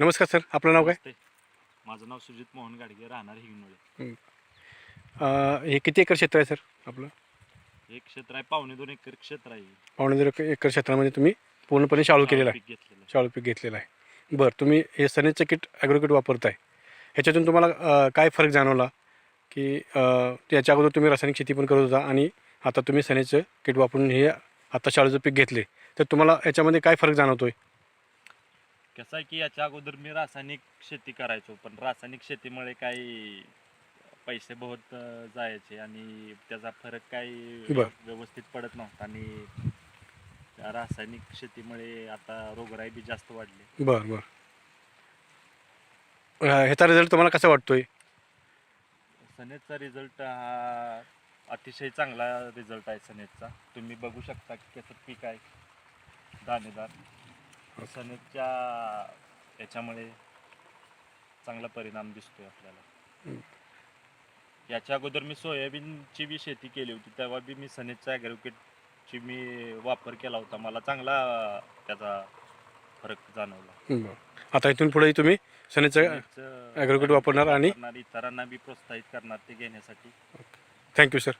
नमस्कार सर आपलं नाव काय. माझं नाव सुजित मोहन गाडगे राहणार हिंगणोळे अं, हे किती एकर क्षेत्र आहे सर आपलं? एक क्षेत्र आहे पावणे दोन एकर क्षेत्र आहे. पावणे दोन एकर- क्षेत्रामध्ये तुम्ही पूर्णपणे शाळू केलेला आहे. पीक घेतलेलं आहे. शाळू पीक घेतलेलं आहे. बरं तुम्ही हे सनेचं किट ॲग्रो किट वापरताय. ह्याच्यातून तुम्हाला अं, काय फरक जाणवला? की अं, त्याच्या अगोदर तुम्ही रासायनिक शेती पण करत होता आणि आता तुम्ही सनेचं किट वापरून हे आता शाळूचं पीक घेतले. तर तुम्हाला याच्यामध्ये काय फरक जाणवतोय? कसं आहे की याच्या अगोदर मी रासायनिक शेती करायचो पण रासायनिक शेतीमुळे काही पैसे बहुत अं, जायचे आणि त्याचा फरक काही बरं. व्यवस्थित पडत नव्हता आणि त्या रासायनिक शेतीमुळे आता रोगराई बी जास्त वाढली. बरं बरं. अं, ह्याचा रिझल्ट तुम्हाला कसा वाटतोय? सनेजचा रिझल्ट हा अतिशय चांगला रिझल्ट आहे सनेजचा तुम्ही बघू शकता की त्याचं पीक आहे. दाणेदार. सनेजच्या याच्यामुळे चांगला परिणाम दिसतोय आपल्याला. याच्या अगोदर मी सोयाबीनची बी शेती केली होती तेव्हा बी मी सनेजचा ॲग्रोकेटची मी वापर केला होता. मला चांगला त्याचा फरक जाणवला. आता इथून पुढे तुम्ही सनेजचं Agrocate वापरणार आणि- इतरांना बी प्रोत्साहित करणार ते घेण्यासाठी. Thank you sir